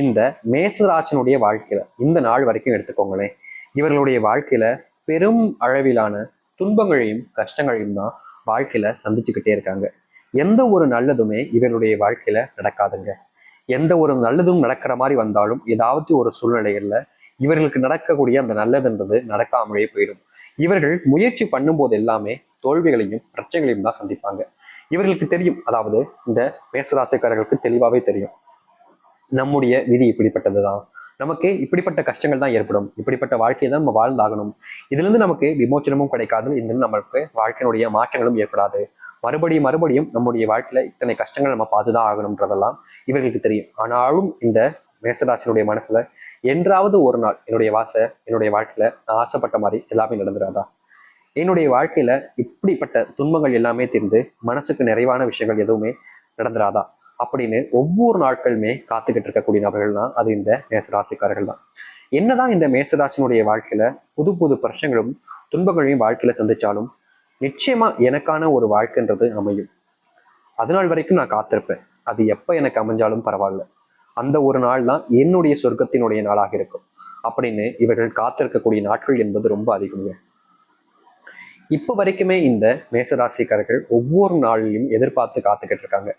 இந்த மேசராசினுடைய வாழ்க்கையில இந்த நாள் வரைக்கும் எடுத்துக்கோங்களேன் இவர்களுடைய வாழ்க்கையில பெரும் அளவிலான துன்பங்களையும் கஷ்டங்களையும் தான் வாழ்க்கையில சந்திச்சுக்கிட்டே இருக்காங்க. எந்த ஒரு நல்லதுமே இவருடைய வாழ்க்கையில நடக்காதுங்க. எந்த ஒரு நல்லதும் நடக்கிற மாதிரி வந்தாலும் ஏதாவது ஒரு சூழ்நிலைகள்ல இவர்களுக்கு நடக்கக்கூடிய அந்த நல்லதுன்றது நடக்காமலே போயிடும். இவர்கள் முயற்சி பண்ணும்போது எல்லாமே தோல்விகளையும் பிரச்சனைகளையும் தான் சந்திப்பாங்க. இவர்களுக்கு தெரியும் அதாவது இந்த மேசராசிக்காரர்களுக்கு தெளிவாவே தெரியும். நம்முடைய விதி இப்படிப்பட்டதுதான். நமக்கு இப்படிப்பட்ட கஷ்டங்கள் தான் ஏற்படும். இப்படிப்பட்ட வாழ்க்கையை தான் நம்ம வாழ்ந்தாகணும். இதுலேருந்து நமக்கு விமோச்சனமும் கிடைக்காது. இதுலேருந்து நமக்கு வாழ்க்கையினுடைய மாற்றங்களும் ஏற்படாது. மறுபடியும் மறுபடியும் நம்முடைய வாழ்க்கையில இத்தனை கஷ்டங்கள் நம்ம பார்த்துதான் ஆகணும்ன்றதெல்லாம் இவர்களுக்கு தெரியும். ஆனாலும் இந்த மேசராசினுடைய மனசுல என்றாவது ஒரு நாள் என்னுடைய வாசை என்னுடைய வாழ்க்கையில நான் ஆசைப்பட்ட மாதிரி எல்லாமே நடந்துடாதா? என்னுடைய வாழ்க்கையில இப்படிப்பட்ட துன்பங்கள் எல்லாமே தீர்ந்து மனசுக்கு நிறைவான விஷயங்கள் எதுவுமே நடந்துடாதா? அப்படின்னு ஒவ்வொரு நாட்களுமே காத்துக்கிட்டு இருக்கக்கூடிய நபர்கள் தான் அது இந்த மேசராசிக்காரர்கள் தான். என்னதான் இந்த மேசராசினுடைய வாழ்க்கையில புது புது பிரச்சனைகளும் துன்பங்களையும் வாழ்க்கையில சந்திச்சாலும் நிச்சயமா எனக்கான ஒரு வாழ்க்கைன்றது அமையும். அதனால் வரைக்கும் நான் காத்திருப்பேன். அது எப்ப எனக்கு அமைஞ்சாலும் பரவாயில்ல. அந்த ஒரு நாள் தான் என்னுடைய சொர்க்கத்தினுடைய நாளாக இருக்கும். அப்படின்னு இவர்கள் காத்திருக்கக்கூடிய நாட்கள் என்பது ரொம்ப அதிகங்க. இப்போ வரைக்குமே இந்த மேசராசிக்காரர்கள் ஒவ்வொரு நாளிலையும் எதிர்பார்த்து காத்துக்கிட்டு இருக்காங்க.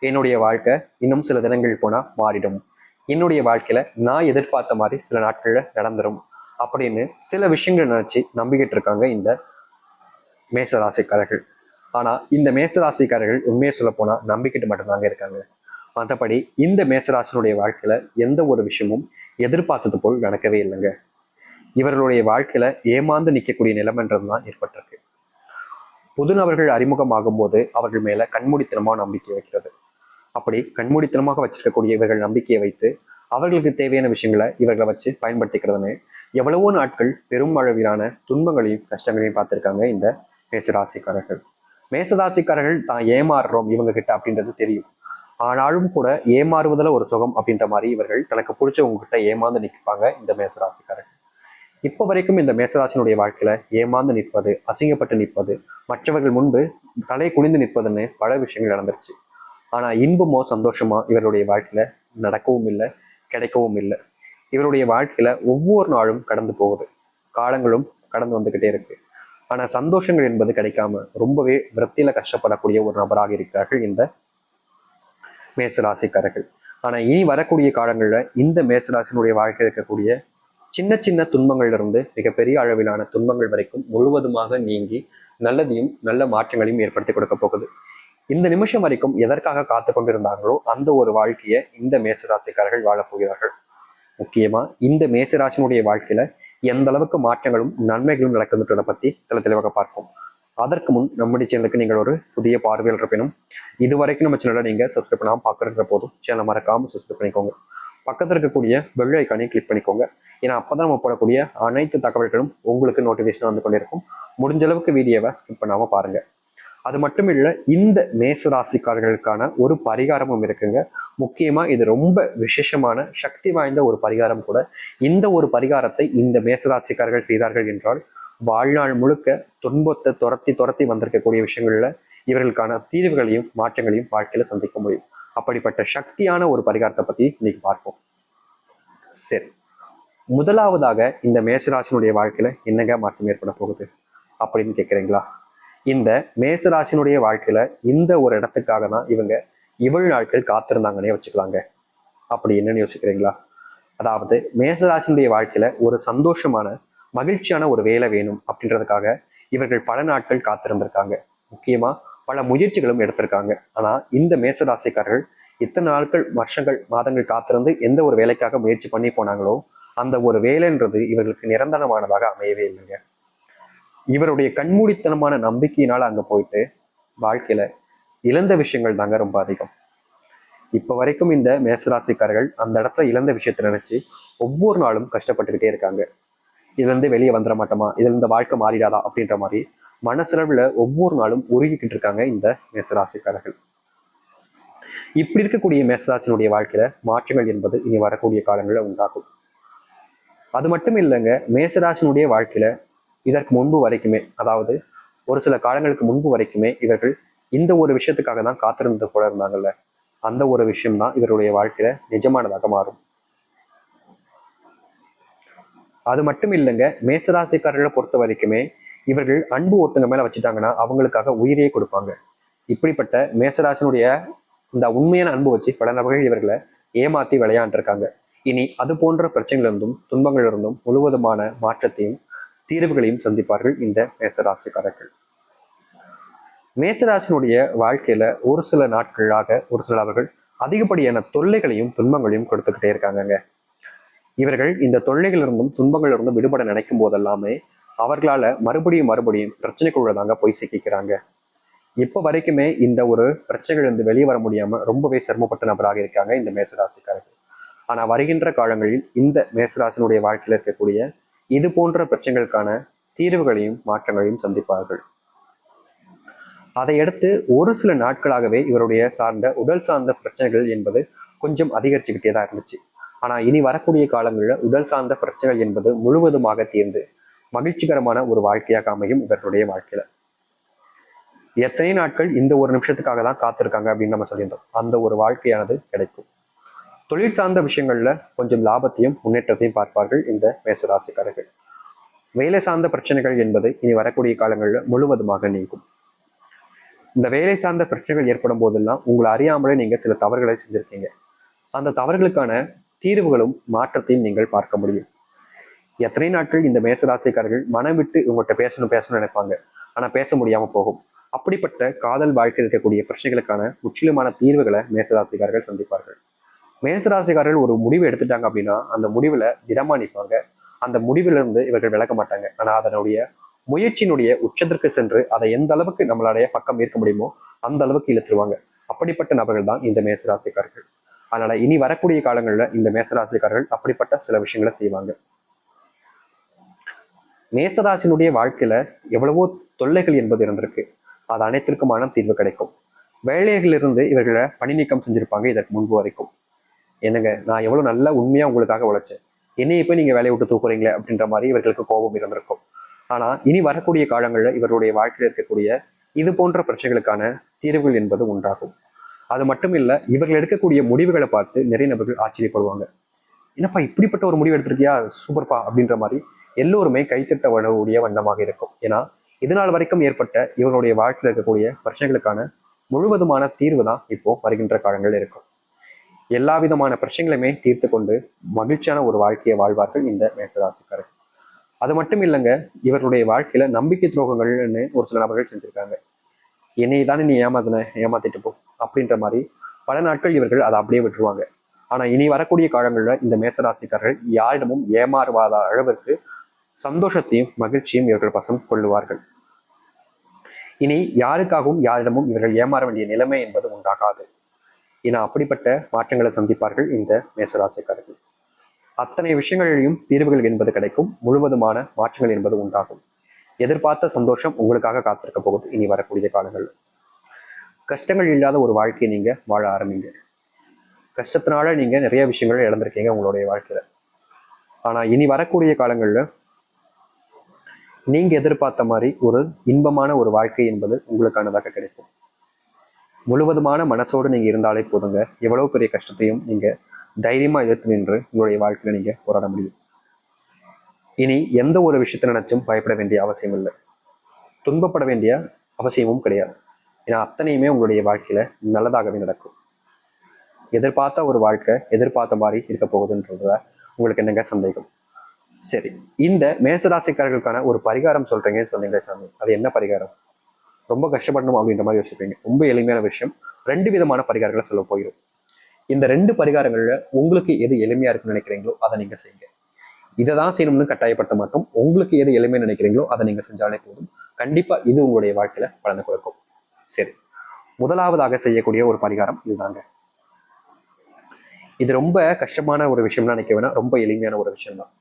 என்னுடைய வாழ்க்கை இன்னும் சில தினங்கள் போனா மாறிடும். என்னுடைய வாழ்க்கையில நான் எதிர்பார்த்த மாதிரி சில நாட்களில் நடந்துரும். அப்படின்னு சில விஷயங்கள் நினைச்சு நம்பிக்கிட்டு இருக்காங்க இந்த மேசராசிக்காரர்கள். ஆனா இந்த மேசராசிக்காரர்கள் உண்மையை சொல்ல போனா நம்பிக்கிட்டு மட்டும்தாங்க இருக்காங்க. மற்றபடி இந்த மேசராசினுடைய வாழ்க்கையில எந்த ஒரு விஷயமும் எதிர்பார்த்தது போல் நடக்கவே இல்லைங்க. இவர்களுடைய வாழ்க்கையில ஏமாந்து நிற்கக்கூடிய நிலைமன்றம் தான் ஏற்பட்டிருக்கு. புது நபர்கள் அறிமுகமாகும் போது அவர்கள் மேல கண்மூடித்தனமா நம்பிக்கை வைக்கிறது. அப்படி கண்மூடித்தனமாக வச்சிருக்கக்கூடிய இவர்கள் நம்பிக்கையை வைத்து அவர்களுக்கு தேவையான விஷயங்களை இவர்களை வச்சு பயன்படுத்திக்கிறதுன்னு எவ்வளவோ நாட்கள் பெரும் அளவிலான துன்பங்களையும் கஷ்டங்களையும் பார்த்துருக்காங்க இந்த மேசராசிக்காரர்கள். மேசராசிக்காரர்கள் தான் ஏமாறுறோம் இவங்க கிட்ட அப்படின்றது தெரியும். ஆனாலும் கூட ஏமாறுவதில் ஒரு சுகம் அப்படின்ற மாதிரி இவர்கள் தனக்கு பிடிச்சவங்க கிட்ட ஏமாந்து நிற்பாங்க இந்த மேசராசிக்காரர்கள். இப்போ வரைக்கும் இந்த மேசராசினுடைய வாழ்க்கையில ஏமாந்து நிற்பது அசிங்கப்பட்டு நிற்பது மற்றவர்கள் முன்பு தலை குனிந்து நிற்பதுன்னு பல விஷயங்கள் நடந்துருச்சு. ஆனா இன்பமோ சந்தோஷமா இவருடைய வாழ்க்கையில நடக்கவும் இல்லை கிடைக்கவும் இல்லை. இவருடைய வாழ்க்கையில ஒவ்வொரு நாளும் கடந்து போகுது. காலங்களும் கடந்து வந்துகிட்டே இருக்கு. ஆனா சந்தோஷங்கள் என்பது கிடைக்காம ரொம்பவே விரத்தியில கஷ்டப்படக்கூடிய ஒரு நபராக இருக்கிறார்கள் இந்த மேசராசிக்காரர்கள். ஆனா இனி வரக்கூடிய காலங்கள்ல இந்த மேசராசினுடைய வாழ்க்கையில் இருக்கக்கூடிய சின்ன சின்ன துன்பங்கள்ல இருந்து மிகப்பெரிய அளவிலான துன்பங்கள் வரைக்கும் முழுவதுமாக நீங்கி நல்லதையும் நல்ல மாற்றங்களையும் ஏற்படுத்தி கொடுக்க போகுது. இந்த நிமிஷம் வரைக்கும் எதற்காக காத்து கொண்டிருந்தாங்களோ அந்த ஒரு வாழ்க்கையை இந்த மேசராசிக்காரர்கள் வாழப் போகிறார்கள். முக்கியமா இந்த மேசராசினுடைய வாழ்க்கையில எந்த அளவுக்கு மாற்றங்களும் நன்மைகளும் நடக்குதுன்றதை பத்தி தெல தெளிவாக பார்ப்போம். அதற்கு முன் நம்முடைய சேனலுக்கு நீங்கள் ஒரு புதிய பார்வையில் இருப்பினும் இது வரைக்கும் நம்ம சேனலை நீங்க சப்ஸ்கிரைப் பண்ணாமல் பார்க்குற போதும் சேனலை மறக்காம சப்ஸ்கிரைப் பண்ணிக்கோங்க. பக்கத்தில் இருக்கக்கூடிய பெல் ஐக்கானையும் கிளிக் பண்ணிக்கோங்க. ஏன்னா அப்பதான் நம்ம போடக்கூடிய அனைத்து தகவல்களும் உங்களுக்கு நோட்டிஃபிகேஷன் வந்து கொண்டிருக்கும். முடிஞ்ச அளவுக்கு வீடியோவை ஸ்கிப் பண்ணாம பாருங்க. அது மட்டும் இல்லை இந்த மேச ராசிக்காரர்களுக்கான ஒரு பரிகாரமும் இருக்குங்க. முக்கியமா இது ரொம்ப விசேஷமான சக்தி வாய்ந்த ஒரு பரிகாரம் கூட. இந்த ஒரு பரிகாரத்தை இந்த மேசராசிக்காரர்கள் செய்தார்கள் என்றால் வாழ்நாள் முழுக்க துன்பத்தை துரத்தி துரத்தி வந்திருக்கக்கூடிய விஷயங்கள்ல இவர்களுக்கான தீர்வுகளையும் மாற்றங்களையும் வாழ்க்கையில சந்திக்க முடியும். அப்படிப்பட்ட சக்தியான ஒரு பரிகாரத்தை பத்தி இன்னைக்கு பார்ப்போம். சரி. முதலாவதாக இந்த மேசராசினுடைய வாழ்க்கையில என்னங்க மாற்றம் ஏற்பட போகுது அப்படின்னு கேட்குறீங்களா இந்த மேசராசினுடைய வாழ்க்கையில இந்த ஒரு இடத்துக்காக தான் இவங்க இவ்வளவு நாட்கள் காத்திருந்தாங்கன்னே வச்சுக்கலாங்க. அப்படி என்னன்னு யோசிக்கிறீங்களா? அதாவது மேசராசினுடைய வாழ்க்கையில ஒரு சந்தோஷமான மகிழ்ச்சியான ஒரு வேலை வேணும் அப்படின்றதுக்காக இவர்கள் பல நாட்கள் காத்திருந்திருக்காங்க. முக்கியமா பல முயற்சிகளும் எடுத்திருக்காங்க. ஆனா இந்த மேசராசிக்காரர்கள் இத்தனை நாட்கள் வருஷங்கள் மாதங்கள் காத்திருந்து எந்த ஒரு வேலைக்காக முயற்சி பண்ணி போனாங்களோ அந்த ஒரு வேலைன்றது இவர்களுக்கு நிரந்தரமானதாக அமையவே இல்லைங்க. இவருடைய கண்மூடித்தனமான நம்பிக்கையினால் அங்க போயிட்டு வாழ்க்கையில இழந்த விஷயங்கள் தாங்க ரொம்ப அதிகம். இப்ப வரைக்கும் இந்த மேசராசிக்காரர்கள் அந்த இடத்துல இழந்த விஷயத்தை நினைச்சு ஒவ்வொரு நாளும் கஷ்டப்பட்டுக்கிட்டே இருக்காங்க. இதுல இருந்து வெளியே வந்துட மாட்டோமா? இதுலேருந்து வாழ்க்கை மாறிடாதா? அப்படின்ற மாதிரி மனசளவுல ஒவ்வொரு நாளும் உருகிக்கிட்டு இருக்காங்க இந்த மேசராசிக்காரர்கள். இப்படி இருக்கக்கூடிய மேசராசினுடைய வாழ்க்கையில மாற்றங்கள் என்பது இனி வரக்கூடிய காலங்களில் உண்டாகும். அது மட்டும் இல்லைங்க மேசராசினுடைய வாழ்க்கையில இதற்கு முன்பு வரைக்குமே அதாவது ஒரு சில காலங்களுக்கு முன்பு வரைக்குமே இவர்கள் இந்த ஒரு விஷயத்துக்காக தான் காத்திருந்து போல இருந்தாங்கல்ல. அந்த ஒரு விஷயம் தான் இவருடைய வாழ்க்கையில நிஜமானதாக மாறும். அது மட்டும் இல்லைங்க மேசராசிக்காரர்களை பொறுத்த வரைக்குமே இவர்கள் அன்பு ஒருத்தங்க மேல வச்சுட்டாங்கன்னா அவங்களுக்காக உயிரையே கொடுப்பாங்க. இப்படிப்பட்ட மேசராசினுடைய இந்த உண்மையான அன்பு வச்சு பல நபர்கள் இவர்களை ஏமாத்தி விளையாண்டுருக்காங்க. இனி அது போன்ற பிரச்சனைகளிலிருந்தும் துன்பங்களிலிருந்தும் முழுவதுமான மாற்றத்தையும் தீர்வுகளையும் சந்திப்பார்கள் இந்த மேசராசிக்காரர்கள். மேசராசினுடைய வாழ்க்கையில ஒரு சில நாட்களாக ஒரு சில அவர்கள் அதிகப்படியான தொல்லைகளையும் துன்பங்களையும் கொடுத்துக்கிட்டே இருக்காங்கங்க. இவர்கள் இந்த தொல்லைகளிலிருந்தும் துன்பங்களிலிருந்தும் விடுபட நினைக்கும் போதெல்லாமே அவர்களால மறுபடியும் மறுபடியும் பிரச்சனைக்குள்ளதாங்க போய் சிக்கிக்கிறாங்க. இப்போ வரைக்குமே இந்த ஒரு பிரச்சனைகளிலிருந்து வெளியே வர முடியாம ரொம்பவே சிரமப்பட்ட நபராக இருக்காங்க இந்த மேசராசிக்காரர்கள். ஆனா வருகின்ற காலங்களில் இந்த மேசராசினுடைய வாழ்க்கையில இருக்கக்கூடிய இது போன்ற பிரச்சனைகளுக்கான தீர்வுகளையும் மாற்றங்களையும் சந்திப்பார்கள். அதையடுத்து ஒரு சில நாட்களாகவே இவருடைய சார்ந்த உடல் சார்ந்த பிரச்சனைகள் என்பது கொஞ்சம் அதிகரிச்சுக்கிட்டே தான் இருந்துச்சு. ஆனா இனி வரக்கூடிய காலங்களில் உடல் சார்ந்த பிரச்சனைகள் என்பது முழுவதுமாக தீர்ந்து மகிழ்ச்சிகரமான ஒரு வாழ்க்கையாக அமையும் இவர்களுடைய வாழ்க்கையில. எத்தனை நாட்கள் இந்த ஒரு நிமிஷத்துக்காக தான் காத்திருக்காங்க அப்படின்னு நம்ம சொல்லியிருந்தோம். அந்த ஒரு வாழ்க்கையானது கிடைக்கும். தொழில் சார்ந்த விஷயங்கள்ல கொஞ்சம் லாபத்தையும் முன்னேற்றத்தையும் பார்ப்பார்கள் இந்த மேசராசிக்காரர்கள். வேலை சார்ந்த பிரச்சனைகள் என்பது இனி வரக்கூடிய காலங்களில் முழுவதுமாக நீங்கும். இந்த வேலை சார்ந்த பிரச்சனைகள் ஏற்படும் போதெல்லாம் உங்களை அறியாமலே நீங்க சில தவறுகளை செஞ்சிருக்கீங்க. அந்த தவறுகளுக்கான தீர்வுகளும் மாற்றத்தையும் நீங்கள் பார்க்க முடியும். எத்தனை நாட்கள் இந்த மேசராசிக்காரர்கள் மனம் விட்டு உங்கள்கிட்ட பேசணும் பேசணும்னு நினைப்பாங்க. ஆனால் பேச முடியாமல் போகும். அப்படிப்பட்ட காதல் வாழ்க்கையில் இருக்கக்கூடிய பிரச்சனைகளுக்கான முற்றிலுமான தீர்வுகளை மேசராசிக்காரர்கள் சந்திப்பார்கள். மேசராசிக்காரர்கள் ஒரு முடிவு எடுத்துட்டாங்க அப்படின்னா அந்த முடிவுல திடமா நிற்பாங்க அந்த முடிவிலிருந்து இவர்கள் விளக்க மாட்டாங்க. ஆனா அதனுடைய முயற்சியினுடைய உச்சத்திற்கு சென்று அதை எந்த அளவுக்கு நம்மளுடைய பக்கம் ஈர்க்க முடியுமோ அந்த அளவுக்கு இழுத்துருவாங்க. அப்படிப்பட்ட நபர்கள் தான் இந்த மேசராசிக்காரர்கள். அதனால இனி வரக்கூடிய காலங்கள்ல இந்த மேசராசிக்காரர்கள் அப்படிப்பட்ட சில விஷயங்களை செய்வாங்க. மேசராசினுடைய வாழ்க்கையில எவ்வளவோ தொல்லைகள் என்பது இருந்திருக்கு. அது அனைத்திற்குமான தீர்வு கிடைக்கும். வேலைகளிலிருந்து இவர்களை பணி நீக்கம் செஞ்சிருப்பாங்க இதற்கு முன்பு வரைக்கும். என்னங்க நான் எவ்வளவு நல்ல உண்மையா உங்களுக்காக உழைச்சேன். என்னையை போய் நீங்க வேலையை விட்டு தூக்குறீங்களே அப்படின்ற மாதிரி இவர்களுக்கு கோபம் இருந்திருக்கும். ஆனா இனி வரக்கூடிய காலங்களில் இவருடைய வாழ்க்கையில் இருக்கக்கூடிய இது போன்ற பிரச்சனைகளுக்கான தீர்வுகள் என்பது உண்டாகும். அது மட்டும் இல்ல இவர்கள் எடுக்கக்கூடிய முடிவுகளை பார்த்து நிறைய நபர்கள் ஆச்சரியப்படுவாங்க. என்னப்பா இப்படிப்பட்ட ஒரு முடிவு எடுத்திருக்கியா? சூப்பர்ப்பா அப்படின்ற மாதிரி எல்லோருமே கைத்தட்ட வரக்கூடிய வண்ணமாக இருக்கும். ஏன்னா இதனால் வரைக்கும் ஏற்பட்ட இவருடைய வாழ்க்கையில் இருக்கக்கூடிய பிரச்சனைகளுக்கான முழுவதுமான தீர்வு தான் இப்போ வருகின்ற காலங்கள் இருக்கும். எல்லா விதமான பிரச்சனைகளுமே தீர்த்து கொண்டு மகிழ்ச்சியான ஒரு வாழ்க்கையை வாழ்வார்கள் இந்த மேசராசிக்காரர். அது மட்டும் இல்லைங்க இவருடைய வாழ்க்கையில நம்பிக்கை துரோகங்கள்னு ஒரு சில நபர்கள் செஞ்சிருக்காங்க. என்னை தானே நீ ஏமாத்தின ஏமாத்திட்டு போ அப்படின்ற மாதிரி பல நாட்கள் இவர்கள் அதை அப்படியே விட்டுருவாங்க. ஆனா இனி வரக்கூடிய காலங்களில் இந்த மேசராசிக்காரர்கள் யாரிடமும் ஏமாறுவாத அளவிற்கு சந்தோஷத்தையும் மகிழ்ச்சியும் இவர்கள் பசம் கொள்ளுவார்கள். இனி யாருக்காகவும் யாரிடமும் இவர்கள் ஏமாற வேண்டிய நிலைமை என்பது உண்டாகாது. என அப்படிப்பட்ட மாற்றங்களை சந்திப்பார்கள் இந்த மேசராசிக்காரர்கள். அத்தனை விஷயங்களிலும் தீர்வுகள் என்பது கிடைக்கும். முழுவதுமான மாற்றங்கள் என்பது உண்டாகும். எதிர்பார்த்த சந்தோஷம் உங்களுக்காக காத்திருக்க போகுது. இனி வரக்கூடிய காலங்கள். கஷ்டங்கள் இல்லாத ஒரு வாழ்க்கையை நீங்க வாழ ஆரம்பிங்க. கஷ்டத்தினால நீங்க நிறைய விஷயங்கள் இழந்திருக்கீங்க உங்களுடைய வாழ்க்கையில. ஆனா இனி வரக்கூடிய காலங்களில் நீங்க எதிர்பார்த்த மாதிரி ஒரு இன்பமான ஒரு வாழ்க்கை என்பது உங்களுக்கானதாக கிடைக்கும். முழுவதுமான மனசோடு நீங்க இருந்தாலே போதுங்க. எவ்வளவு பெரிய கஷ்டத்தையும் நீங்க தைரியமா எதிர்த்து நின்று உங்களுடைய வாழ்க்கையில நீங்க போராட முடியும். இனி எந்த ஒரு விஷயத்தை நினைச்சும் பயப்பட வேண்டிய அவசியம் இல்லை. துன்பப்பட வேண்டிய அவசியமும் கிடையாது. ஏன்னா அத்தனையுமே உங்களுடைய வாழ்க்கையில நல்லதாகவே நடக்கும். எதிர்பார்த்த ஒரு வாழ்க்கை எதிர்பார்த்த மாதிரி இருக்க போகுதுன்றதுல உங்களுக்கு என்னங்க சந்தேகம்? சரி இந்த மேசராசிக்காரர்களுக்கான ஒரு பரிகாரம் சொல்றீங்கன்னு சொன்னீங்க சாமி. அது என்ன பரிகாரம்? ரொம்ப கஷ்டப்படணும் அப்படின்ற மாதிரி யோசிப்பீங்க. ரொம்ப எளிமையான விஷயம். ரெண்டு விதமான பரிகாரங்களை சொல்ல போயிடும் இந்த ரெண்டு பரிகாரங்கள்ல உங்களுக்கு எது எளிமையா இருக்குன்னு நினைக்கிறீங்களோ அதை நீங்க செய்யுங்க. இதை தான் செய்யணும்னு கட்டாயப்படுத்த மாட்டோம். உங்களுக்கு எது எளிமையா நினைக்கிறீங்களோ அதை நீங்க செஞ்சாலே போதும். கண்டிப்பா இது உங்களுடைய வாழ்க்கையில பலனை கொடுக்கும். சரி. முதலாவதாக செய்யக்கூடிய ஒரு பரிகாரம் இதுதாங்க. இது ரொம்ப கஷ்டமான ஒரு விஷயம்னு நினைக்க வேணா ரொம்ப எளிமையான ஒரு விஷயம் தான்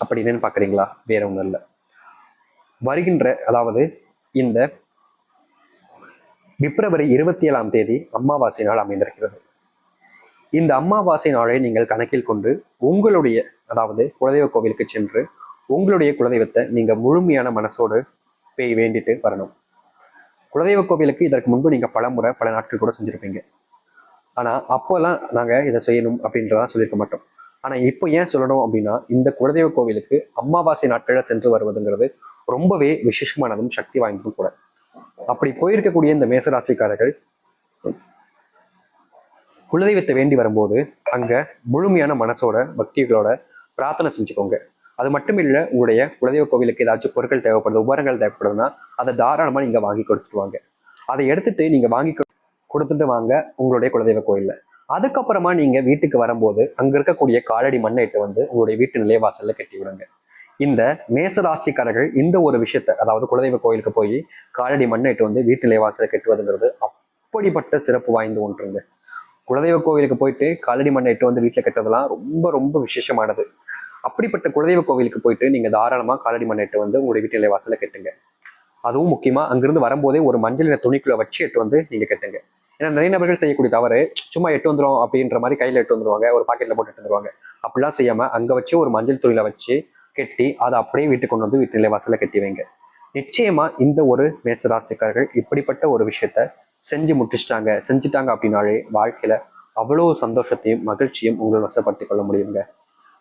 அப்படி என்னன்னு பாக்குறீங்களா? வேற ஒண்ணும் இல்லை. வருகின்ற அதாவது இந்த பிப்ரவரி இருபத்தி ஏழாம் தேதி அமாவாசை நாள் அமைந்திருக்கிறது. இந்த அமாவாசை நாளை நீங்கள் கணக்கில் கொண்டு உங்களுடைய அதாவது குலதெய்வ கோவிலுக்கு சென்று உங்களுடைய குலதெய்வத்தை நீங்க முழுமையான மனசோடு பெய் வேண்டிட்டு வரணும். குலதெய்வ கோவிலுக்கு இதற்கு முன்பு நீங்க பல முறை பல நாட்கள் கூட செஞ்சுருப்பீங்க. ஆனா அப்போல்லாம் நாங்க இதை செய்யணும் அப்படின்றதான் சொல்லியிருக்க மாட்டோம். ஆனா இப்போ ஏன் சொல்லணும் அப்படின்னா இந்த குலதெய்வ கோவிலுக்கு அமாவாசை நாட்களில் சென்று வருவதுங்கிறது ரொம்பவே விசேஷமானதும் சக்தி வாய்ந்ததும் கூட. அப்படி போயிருக்கக்கூடிய இந்த மேசராசிக்காரர்கள் குலதெய்வத்தை வேண்டி வரும்போது அங்க முழுமையான மனசோட பக்திகளோட பிரார்த்தனை செஞ்சுக்கோங்க. அது மட்டும் இல்ல உங்களுடைய குலதெய்வ கோவிலுக்கு ஏதாச்சும் பொருட்கள் தேவைப்படுது உபரங்கள் தேவைப்படுதுன்னா அதை தாராளமா நீங்க வாங்கி கொடுத்துருவாங்க. அதை எடுத்துட்டு நீங்க வாங்கி கொடுத்துட்டு வாங்க உங்களுடைய குலதெய்வ கோயில்ல அதுக்கப்புறமா நீங்க வீட்டுக்கு வரும்போது அங்க இருக்கக்கூடிய காலடி மண்ணை இட்டு வந்து உங்களுடைய வீட்டு நிலைவாசல்ல கட்டி விடுங்க. இந்த மேசராசிக்காரர்கள் இந்த ஒரு விஷயத்த அதாவது குலதெய்வ கோயிலுக்கு போய் காலடி மண்ணை இட்டு வந்து வீட்டு நிலைவாசலை கட்டுவதுங்கிறது அப்படிப்பட்ட சிறப்பு வாய்ந்த ஒன்றுங்க. குலதெய்வ கோவிலுக்கு போயிட்டு காலடி மண்ணை இட்டு வந்து வீட்டில் கட்டுறதெல்லாம் ரொம்ப ரொம்ப விசேஷமானது. அப்படிப்பட்ட குலதெய்வ கோவிலுக்கு போயிட்டு நீங்கள் தாராளமாக காலடி மண்ணை இட்டு வந்து உங்களுடைய வீட்டு நிலைவாசல கட்டுங்க. அதுவும் முக்கியமாக அங்கிருந்து வரும்போதே ஒரு மஞ்சள் துணிக்குள்ளே வச்சு எட்டு வந்து நீங்கள் கட்டுங்க. ஏன்னா நிறைய நபர்கள் செய்யக்கூடிய தவறு சும்மா எட்டு வந்துரும் அப்படின்ற மாதிரி கையில் எட்டு வந்துருவாங்க ஒரு பாக்கெட்டில் போட்டு எட்டு வந்துருவாங்க. அப்படிலாம் செய்யாமல் அங்கே வச்சு ஒரு மஞ்சள் துணியில் வச்சு கட்டி அதை அப்படியே வீட்டுக்கு கொண்டு வந்து வீட்டு நிலைவாசல கட்டி வைங்க. நிச்சயமா இந்த ஒரு மேசராசிக்காரர்கள் இப்படிப்பட்ட ஒரு விஷயத்த செஞ்சு முடிச்சிட்டாங்க. செஞ்சுட்டாங்க அப்படின்னாலே வாழ்க்கையில அவ்வளவு சந்தோஷத்தையும் மகிழ்ச்சியும் உங்களை வசப்படுத்திக் கொள்ள முடியுங்க.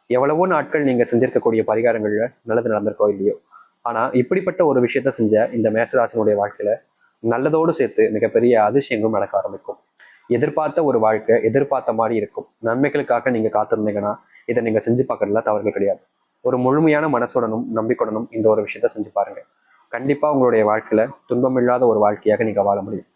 எவ்வளவோ நாட்கள் நீங்க செஞ்சிருக்கக்கூடிய பரிகாரங்கள்ல நல்லது நடந்திருக்கோ இல்லையோ. ஆனா இப்படிப்பட்ட ஒரு விஷயத்த செஞ்ச இந்த மேசராசினுடைய வாழ்க்கையில நல்லதோடு சேர்த்து மிகப்பெரிய அதிசயங்களும் நடக்க ஆரம்பிக்கும். எதிர்பார்த்த ஒரு வாழ்க்கை எதிர்பார்த்த மாதிரி இருக்கும். நன்மைகளுக்காக நீங்க காத்திருந்தீங்கன்னா இதை நீங்க செஞ்சு பார்க்கறதுல தவறுகள் கிடையாது. ஒரு முழுமையான மனசுடனும் நம்பிக்கொடனும் இந்த ஒரு விஷயத்த செஞ்சு பாருங்க. கண்டிப்பாக உங்களுடைய வாழ்க்கையில துன்பமில்லாத ஒரு வாழ்க்கையாக நீங்க வாழ முடியும்.